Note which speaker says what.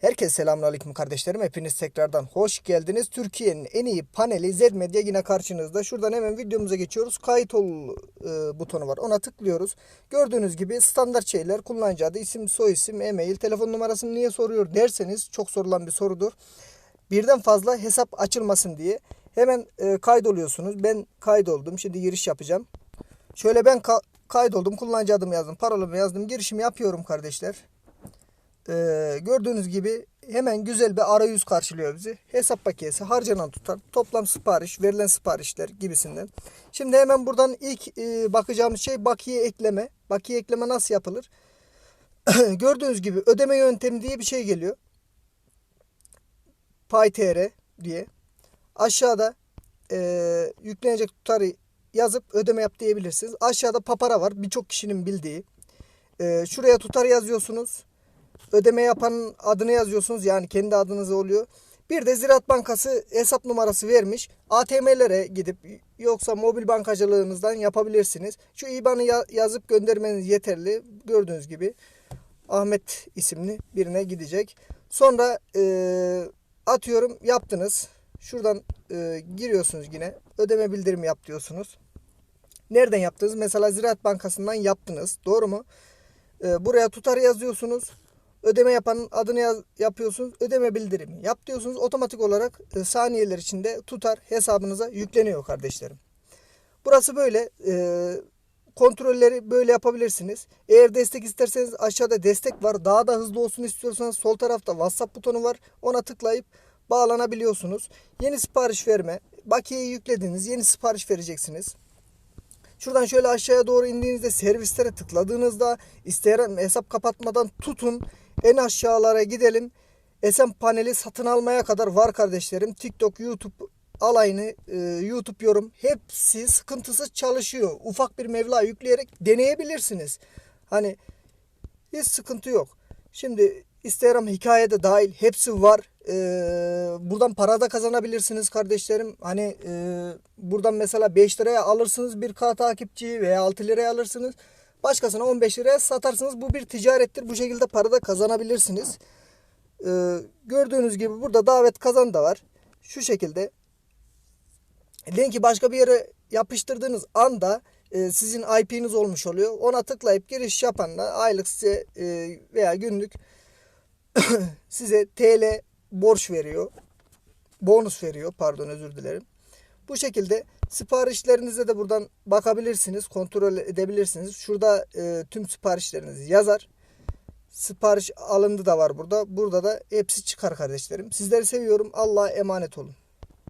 Speaker 1: Herkese selamünaleyküm kardeşlerim. Hepiniz tekrardan hoş geldiniz. Türkiye'nin en iyi paneli Z Medya yine karşınızda. Şuradan hemen videomuza geçiyoruz. Kayıt ol e, butonu var. Ona tıklıyoruz. Gördüğünüz gibi standart şeyler kullanıcı adı, isim, soy isim, e-mail, telefon numarasını niye soruyor derseniz çok sorulan bir sorudur. Birden fazla hesap açılmasın diye hemen e, kaydoluyorsunuz. Ben kaydoldum. Şimdi giriş yapacağım. Şöyle ben ka- kaydoldum. Kullanıcı adımı yazdım. Parolamı yazdım. Girişimi yapıyorum kardeşler. Ee, gördüğünüz gibi hemen güzel bir arayüz karşılıyor bizi. Hesap bakiyesi, harcanan tutar, toplam sipariş, verilen siparişler gibisinden. Şimdi hemen buradan ilk e, bakacağımız şey bakiye ekleme. Bakiye ekleme nasıl yapılır? Gördüğünüz gibi ödeme yöntemi diye bir şey geliyor. PayTR diye. Aşağıda e, yüklenecek tutarı yazıp ödeme yap diyebilirsiniz. Aşağıda papara var. Birçok kişinin bildiği. E, şuraya tutar yazıyorsunuz ödeme yapanın adını yazıyorsunuz. Yani kendi adınız oluyor. Bir de Ziraat Bankası hesap numarası vermiş. ATM'lere gidip yoksa mobil bankacılığınızdan yapabilirsiniz. Şu IBAN'ı ya- yazıp göndermeniz yeterli. Gördüğünüz gibi Ahmet isimli birine gidecek. Sonra e, atıyorum yaptınız. Şuradan e, giriyorsunuz yine. Ödeme bildirimi yap diyorsunuz. Nereden yaptınız? Mesela Ziraat Bankası'ndan yaptınız. Doğru mu? E, buraya tutar yazıyorsunuz. Ödeme yapanın adını yaz, yapıyorsunuz. Ödeme bildirimi yap diyorsunuz. Otomatik olarak e, saniyeler içinde tutar hesabınıza yükleniyor kardeşlerim. Burası böyle. E, kontrolleri böyle yapabilirsiniz. Eğer destek isterseniz aşağıda destek var. Daha da hızlı olsun istiyorsanız sol tarafta WhatsApp butonu var. Ona tıklayıp bağlanabiliyorsunuz. Yeni sipariş verme. Bakiyeyi yüklediniz. Yeni sipariş vereceksiniz. Şuradan şöyle aşağıya doğru indiğinizde servislere tıkladığınızda isteyen hesap kapatmadan tutun en aşağılara gidelim. SM paneli satın almaya kadar var kardeşlerim. TikTok, YouTube alayını, e, YouTube yorum hepsi sıkıntısız çalışıyor. Ufak bir mevla yükleyerek deneyebilirsiniz. Hani hiç sıkıntı yok. Şimdi Instagram hikaye de dahil hepsi var. Ee, buradan para da kazanabilirsiniz kardeşlerim. Hani e, buradan mesela 5 liraya alırsınız bir K takipçiyi veya 6 liraya alırsınız. Başkasına 15 liraya satarsınız. Bu bir ticarettir. Bu şekilde para da kazanabilirsiniz. Ee, gördüğünüz gibi burada davet kazan da var. Şu şekilde linki başka bir yere yapıştırdığınız anda e, sizin IP'niz olmuş oluyor. Ona tıklayıp giriş yapanla aylık size e, veya günlük size TL borç veriyor. Bonus veriyor. Pardon özür dilerim. Bu şekilde siparişlerinize de buradan bakabilirsiniz. Kontrol edebilirsiniz. Şurada e, tüm siparişleriniz yazar. Sipariş alındı da var burada. Burada da hepsi çıkar kardeşlerim. Sizleri seviyorum. Allah'a emanet olun.